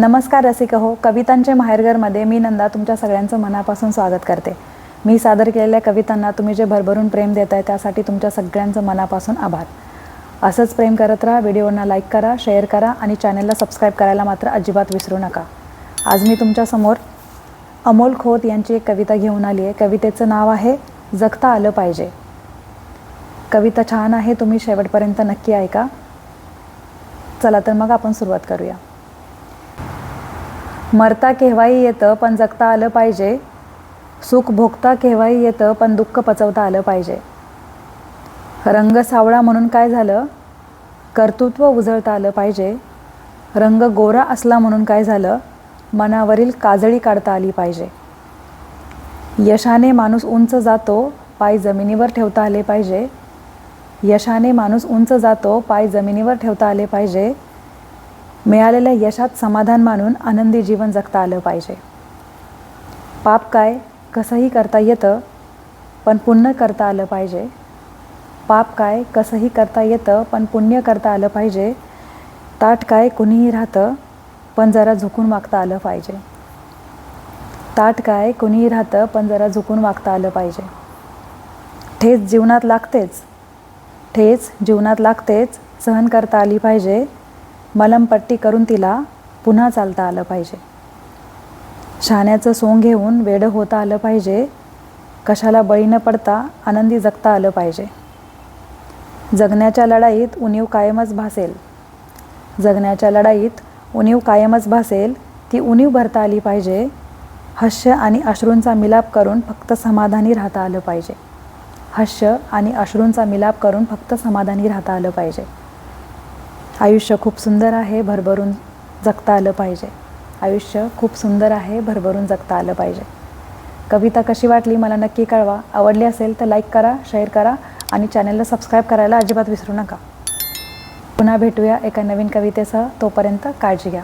नमस्कार रसिक हो कवितांचे माहेरघरमध्ये मी नंदा तुमच्या सगळ्यांचं मनापासून स्वागत करते. मी सादर केलेल्या कवितांना तुम्ही जे भरभरून प्रेम देत आहे त्यासाठी तुमच्या सगळ्यांचं मनापासून आभार. असंच प्रेम करत राहा व्हिडिओना लाईक करा शेअर करा आणि चॅनलला सबस्क्राईब करायला मात्र अजिबात विसरू नका. आज मी तुमच्यासमोर अमोल खोत यांची एक कविता घेऊन आली आहे. कवितेचं नाव आहे जगता आलं पाहिजे. कविता छान आहे तुम्ही शेवटपर्यंत नक्की ऐका. चला तर मग आपण सुरुवात करूया. मरता केव्हाही येतं पण जगता आलं पाहिजे. सुख भोगता केव्हाही येतं पण दुःख पचवता आलं पाहिजे. रंग सावळा म्हणून काय झालं? कर्तृत्व उजळता आलं पाहिजे. रंग गोरा असला म्हणून काय झालं? मनावरील काजळी काढता आली पाहिजे. यशाने माणूस उंच जातो पाय जमिनीवर ठेवता आले पाहिजे. यशाने माणूस उंच जातो पाय जमिनीवर ठेवता आले पाहिजे. मिळालेल्या यशात समाधान मानून आनंदी जीवन जगता आलं पाहिजे. पाप काय कसंही करता येतं पण पुण्य करता आलं पाहिजे. पाप काय कसंही करता येतं पण पुण्य करता आलं पाहिजे. ताट काय कुणीही राहतं पण जरा झुकून वागता आलं पाहिजे. ताट काय कुणीही राहतं पण जरा झुकून वागता आलं पाहिजे. ठेच जीवनात लागतेच. ठेच जीवनात लागतेच सहन करता आली पाहिजे. मलमपट्टी करून तिला पुन्हा चालता आलं पाहिजे. शहाण्याचं सोंग घेऊन वेडं होता आलं पाहिजे. कशाला बळी न पडता आनंदी जगता आलं पाहिजे. जगण्याच्या लढाईत उणीव कायमच भासेल. जगण्याच्या लढाईत उणीव कायमच भासेल ती उणीव भरता आली पाहिजे. हस्य आणि अश्रूंचा मिलाप करून फक्त समाधानी राहता आलं पाहिजे. हस्य आणि अश्रूंचा मिलाप करून फक्त समाधानी राहता आलं पाहिजे. आयुष्य खूप सुंदर आहे भरभरून जगता आलं पाहिजे. आयुष्य खूप सुंदर आहे भरभरून जगता आलं पाहिजे. कविता कशी वाटली मला नक्की कळवा. आवडली असेल तर लाईक करा शेअर करा आणि चॅनलला सबस्क्राईब करायला अजिबात विसरू नका. पुन्हा भेटूया एका नवीन कवितेसह. तोपर्यंत काळजी घ्या.